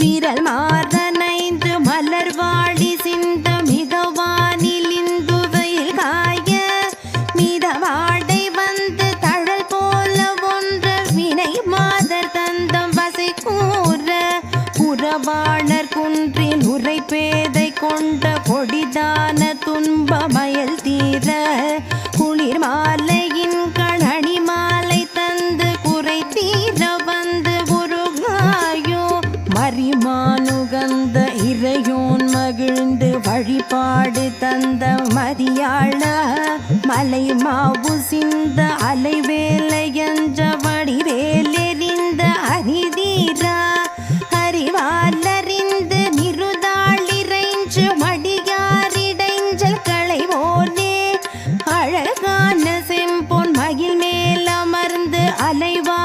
விரல் மாதனைந்து மலர் வாடி சிந்த மிதவானில் வெயில் காய மிதவாடை வந்து தழல் போல ஒன்ற வினை மாதர் தந்தம் வசை கூற புறவாணர் குன்றில் உரை பேதை கொண்ட கொடிதான துன்பமயல் பரிமானுகந்த இறையோன் மகிழ்ந்து வழிபாடு தந்த மதியாள மலை மாவு சிந்த அலைவேலையஞ்ச வடிவேலெறிந்த அரிதீரா அறிவாலறிந்து நிறுதாளிறைஞ்சு மடியாரிடைஞ்சல் களைவோனே அழகான செம்பொன் மகிழ் மேல் அமர்ந்து அலைவா